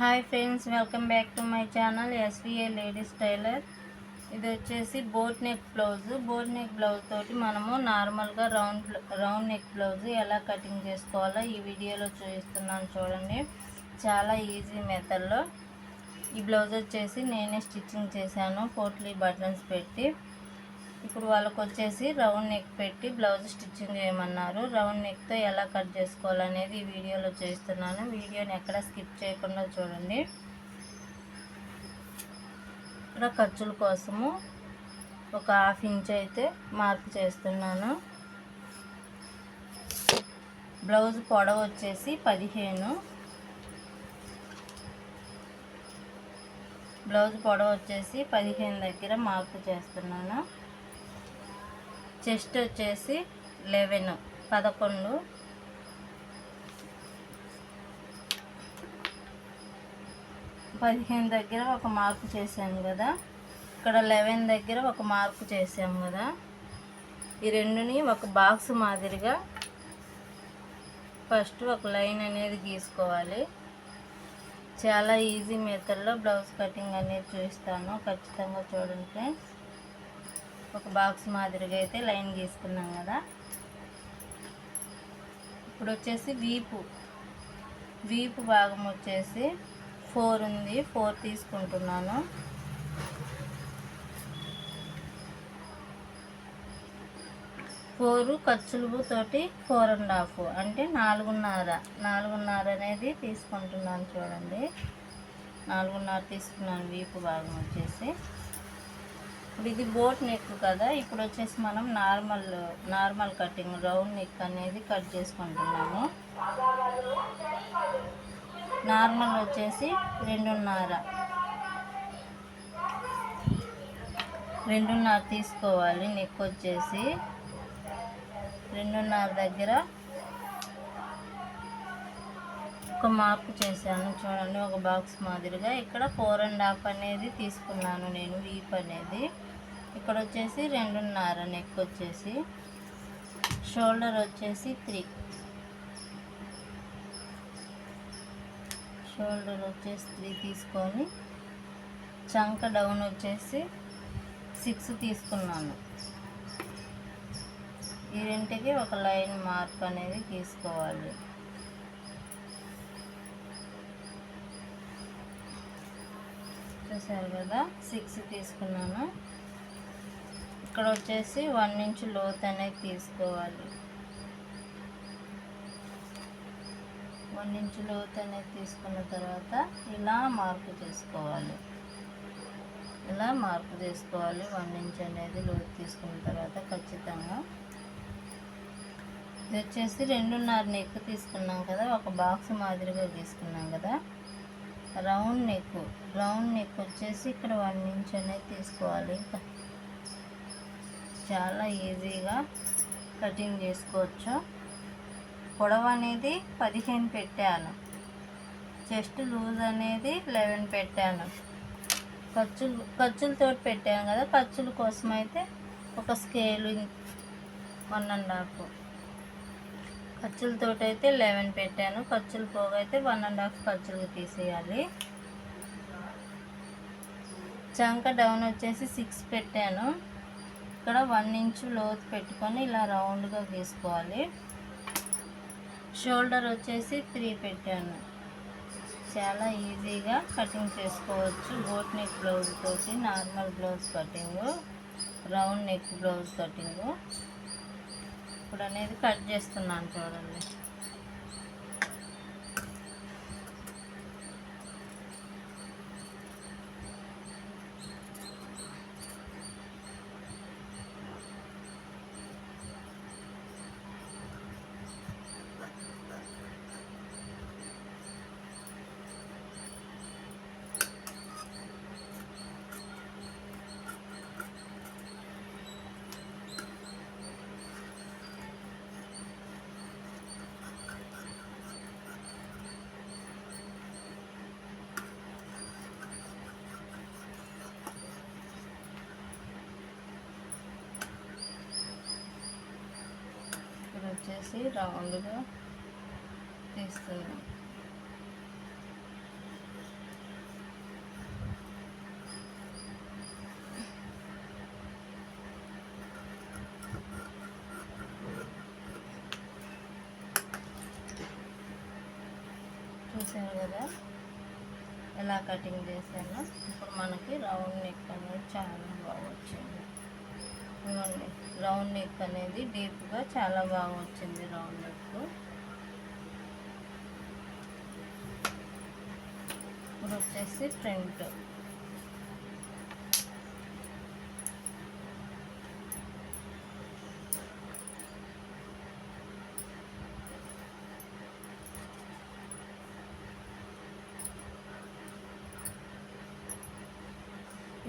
Hi friends welcome back to my channel SVA ladies tailor ఇది వచ్చేసి boat neck blouse boat neck blouse తోటి మనము నార్మల్గా round round neck blouse ఎలా cutting చేసుకోవాలో ఈ వీడియోలో చూపిస్తున్నాను చూడండి. చాలా ఈజీ మెథడ్లో ఈ బ్లౌజ్ వచ్చేసి నేనే స్టిచ్చింగ్ చేశాను పోట్లీ బటన్స్ పెట్టి. ఇప్పుడు వాళ్ళకు వచ్చేసి రౌండ్ నెక్ పెట్టి బ్లౌజ్ స్టిచ్చింగ్ చేయమన్నారు. రౌండ్ నెక్తో ఎలా కట్ చేసుకోవాలనేది ఈ వీడియోలో చేస్తున్నాను వీడియోని ఎక్కడ స్కిప్ చేయకుండా చూడండి. ఇక్కడ ఖర్చుల కోసము ఒక హాఫ్ ఇంచ్ అయితే మార్క్ చేస్తున్నాను. బ్లౌజ్ పొడవు వచ్చేసి పదిహేను. బ్లౌజ్ పొడవు వచ్చేసి పదిహేను దగ్గర మార్పు చేస్తున్నాను. చెస్ట్ వచ్చేసి లెవెన్ పదకొండు. పదిహేను దగ్గర ఒక మార్కు చేసాము కదా. ఇక్కడ లెవెన్ దగ్గర ఒక మార్కు చేసాము కదా. ఈ రెండుని ఒక బాక్స్ మాదిరిగా ఫస్ట్ ఒక లైన్ అనేది గీసుకోవాలి. చాలా ఈజీ మెథడ్లో బ్లౌజ్ కటింగ్ అనేది చూపిస్తాను. ఖచ్చితంగా చూడండి ఫ్రెండ్స్. ఒక బాక్స్ మాదిరిగా అయితే లైన్ గీసుకున్నాం కదా. ఇప్పుడు వచ్చేసి వీపు. వీపు భాగం వచ్చేసి ఫోర్ ఉంది. ఫోర్ తీసుకుంటున్నాను. ఫోరు ఖర్చులు తోటి ఫోర్ అండ్ హాఫ్ అంటే నాలుగున్నర. నాలుగున్నర అనేది తీసుకుంటున్నాను చూడండి. నాలుగున్నర తీసుకున్నాను వీపు భాగం వచ్చేసి. ఇప్పుడు ఇది బోట్ నెక్ కదా ఇప్పుడు వచ్చేసి మనం normal normal cutting round neck అనేది కట్ చేసుకుంటున్నాము. నార్మల్ వచ్చేసి రెండున్నర. రెండున్నర తీసుకోవాలి నెక్ వచ్చేసి. రెండున్నర దగ్గర ఒక మార్క్ చేశాను చూడండి ఒక బాక్స్ మాదిరిగా. ఇక్కడ ఫోర్ అండ్ హాఫ్ అనేది తీసుకున్నాను నేను వీప్ అనేది. ఇక్కడ వచ్చేసి రెండున్నర నెక్ వచ్చేసి. షోల్డర్ వచ్చేసి త్రీ షోల్డర్ వచ్చేసి త్రీ తీసుకొని చంక డౌన్ వచ్చేసి సిక్స్ తీసుకున్నాను. ఈ రెంటికి ఒక లైన్ మార్క్ అనేది తీసుకోవాలి. చూసారు కదా? సిక్స్ తీసుకున్నాను. ఇక్కడ వచ్చేసి వన్ ఇంచ్ లోత్ అనేది తీసుకోవాలి. వన్ ఇంచ్ లోత్ అనేది తీసుకున్న తర్వాత ఇలా మార్పు చేసుకోవాలి. ఇలా మార్పు చేసుకోవాలి. వన్ ఇంచ్ అనేది లోతు తీసుకున్న తర్వాత ఖచ్చితంగా ఇది వచ్చేసి రెండున్నర నెక్ తీసుకున్నాం కదా. ఒక బాక్స్ మాదిరిగా తీసుకున్నాం కదా. రౌండ్ నెక్ రౌండ్ నెక్ వచ్చేసి ఇక్కడ వన్ ఇంచ్ అనేది తీసుకోవాలి. చాలా ఈజీగా కటింగ్ చేసుకోవచ్చు. పొడవు అనేది పదిహేను పెట్టాను. చెస్ట్ లూజ్ అనేది లెవెన్ పెట్టాను. ఖర్చులు ఖర్చులతో పెట్టాను కదా ఖర్చుల కోసం అయితే ఒక స్కేల్ వన్ అండ్ హాఫ్. ఖర్చులతో అయితే లెవెన్ పెట్టాను. ఖర్చులు పోగా అయితే వన్ అండ్ హాఫ్ ఖర్చులు తీసేయాలి. చంక డౌన్ వచ్చేసి సిక్స్ పెట్టాను. ఇక్కడ వన్ ఇంచ్ లోతు పెట్టుకొని ఇలా రౌండ్గా గీసుకోవాలి. షోల్డర్ వచ్చేసి త్రీ పెట్టాను. చాలా ఈజీగా కటింగ్ చేసుకోవచ్చు. బోట్ నెక్ బ్లౌజ్ తోటి normal blouse cutting round neck blouse cutting ఇప్పుడు అనేది కట్ చేస్తున్నాను చూడండి. చేసి రౌండ్గా తీస్తున్నాం చూసాను కదా? ఎలా కటింగ్ చేశాను? ఇప్పుడు మనకి రౌండ్ నెక్ అనేది చాలా బాగా వచ్చింది. రౌండ్ నెక్ అనేది డీప్గా చాలా బాగా వచ్చింది రౌండ్ నెక్. ఇప్పుడు వచ్చేసి ఫ్రంట్.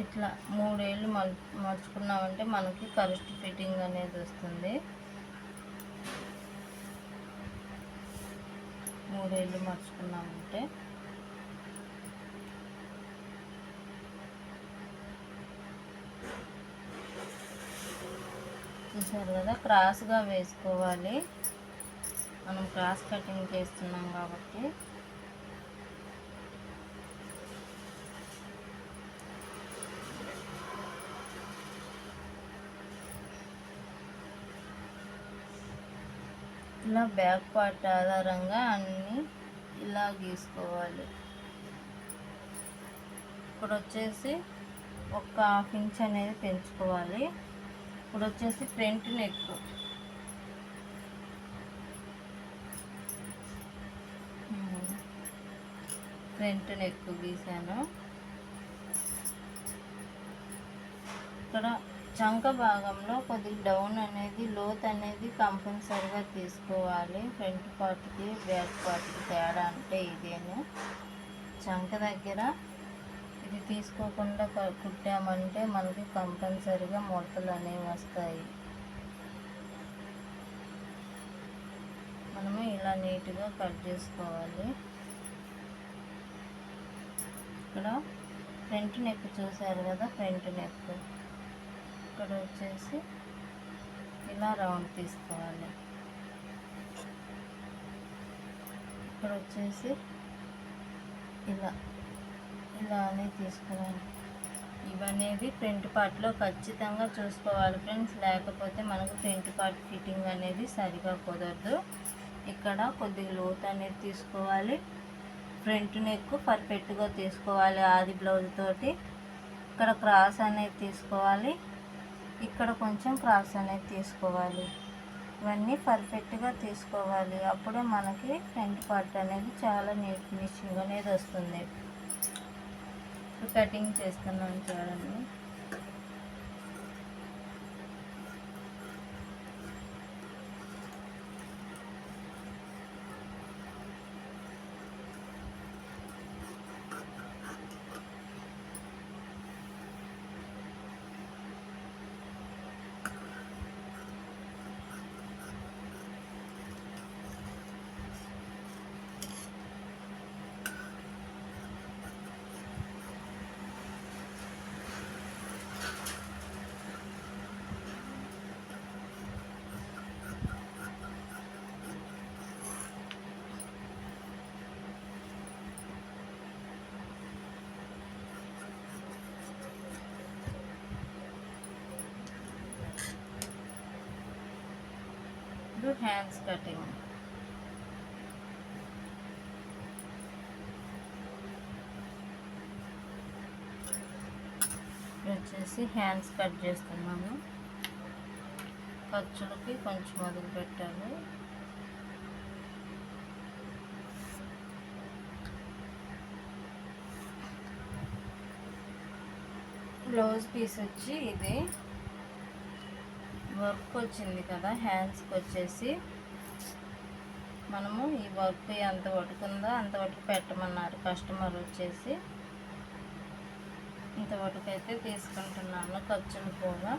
ఇట్లా మూడేళ్ళు మల్ మలుచుకున్నామంటే మనకి కరెక్ట్ ఫిట్టింగ్ అనేది వస్తుంది. మూడేళ్ళు మలుచుకున్నామంటే. చూసారు కదా క్రాస్గా వేసుకోవాలి. మనం క్రాస్ కటింగ్ చేస్తున్నాం కాబట్టి. ఇలా బ్యాక్ పార్ట్ ఆధారంగా అన్నీ ఇలా గీసుకోవాలి. ఇప్పుడు వచ్చేసి ఒక హాఫ్ ఇంచ్ అనేది పెంచుకోవాలి. ఇప్పుడు వచ్చేసి ఫ్రంట్ నెక్. ఫ్రంట్ నెక్ గీసాను. ఇక్కడ చంక భాగంలో కొద్దిగా డౌన్ అనేది లోత్ అనేది కంపల్సరిగా తీసుకోవాలి. ఫ్రంట్ పార్ట్కి బ్యాక్ పార్ట్కి తేడా అంటే ఇదేను. చంక దగ్గర ఇది తీసుకోకుండా కుట్టామంటే మనకి కంపల్సరిగా ముడతలు అనేవి వస్తాయి. మనము ఇలా నీట్గా కట్ చేసుకోవాలి. ఇక్కడ ఫ్రంట్ నెక్ చూసారు కదా ఫ్రంట్ నెక్. ఇక్కడ వచ్చేసి ఇలా రౌండ్ తీసుకోవాలి. ఇక్కడ వచ్చేసి ఇలా ఇలా అని తీసుకోవాలి. ఇవనేవి ఫ్రంట్ పార్ట్లో ఖచ్చితంగా చూసుకోవాలి ఫ్రెండ్స్. లేకపోతే మనకు ప్రింట్ పార్ట్ ఫిట్టింగ్ అనేది సరిగా కుదరదు. ఇక్కడ కొద్దిగా లోతు అనేది తీసుకోవాలి. ఫ్రంట్ నెక్ పర్ఫెక్ట్గా తీసుకోవాలి ఆది బ్లౌజ్ తోటి. ఇక్కడ క్రాస్ అనేది తీసుకోవాలి. ఇక్కడ కొంచెం క్రాస్ అనేది తీసుకోవాలి. ఇవన్నీ పర్ఫెక్ట్గా తీసుకోవాలి. అప్పుడే మనకి ఫ్రంట్ పార్ట్ అనేది చాలా నీట్ ఫినిషింగ్ అనేది వస్తుంది. కటింగ్ చేస్తున్నాను చూడండి. ఇప్పుడు హ్యాండ్స్ కటింగ్ వచ్చేసి హ్యాండ్స్ కట్ చేస్తున్నాను ఖర్చులకి కొంచెం మొదలు పెట్టాలి. బ్లౌజ్ పీస్ వచ్చి ఇది. వర్క్ వచ్చింది కదా హ్యాండ్స్కి వచ్చేసి మనము ఈ వర్క్ ఎంత పట్టుకుందో అంత వరకు పెట్టమన్నారు కస్టమర్ వచ్చేసి. ఇంత వరకు అయితే తీసుకుంటున్నాను ఖర్చులు పోగా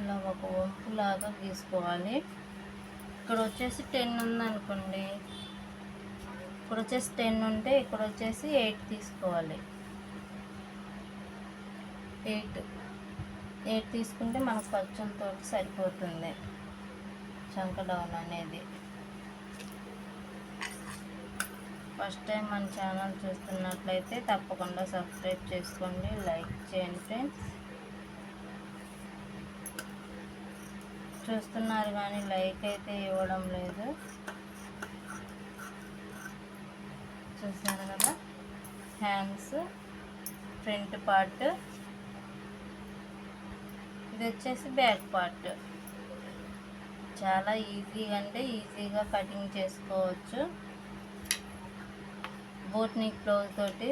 ఇలా ఒక వంపు లాగా గీసుకోవాలి ఇక్కడ వచ్చేసి టెన్ ఉందనుకోండి. ఇక్కడ వచ్చేసి టెన్ ఉంటే ఇక్కడ వచ్చేసి ఎయిట్ తీసుకోవాలి. ఎయిట్ ఎయిట్ తీసుకుంటే మనకు ఖర్చులతో సరిపోతుంది. చంక డౌన్ అనేది. ఫస్ట్ టైం మన ఛానల్ చూస్తున్నట్లయితే తప్పకుండా సబ్స్క్రైబ్ చేసుకోండి లైక్ చేయండి ఫ్రెండ్స్. చూస్తున్నారు కానీ లైక్ అయితే ఇవ్వడం లేదు. చూసారు కదా? హ్యాండ్స్ ఫ్రంట్ పార్ట్ ఇది వచ్చేసి బ్యాక్ పార్ట్. చాలా ఈజీగా అంటే ఈజీగా కటింగ్ చేసుకోవచ్చు. బోట్నిక్ క్లోజ్ బ్లౌజ్ తోటి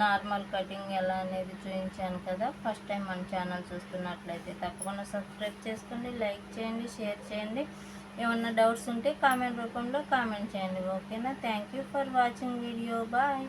నార్మల్ కటింగ్ ఎలా అనేది చూపించాను కదా. ఫస్ట్ టైం మన ఛానల్ చూస్తున్నట్లయితే తప్పకుండా సబ్స్క్రైబ్ చేసుకోండి లైక్ చేయండి షేర్ చేయండి. ఏమన్నా డౌట్స్ ఉంటే కామెంట్ రూపంలో కామెంట్ చేయండి. ఓకేనా? Thank you for watching video. Bye.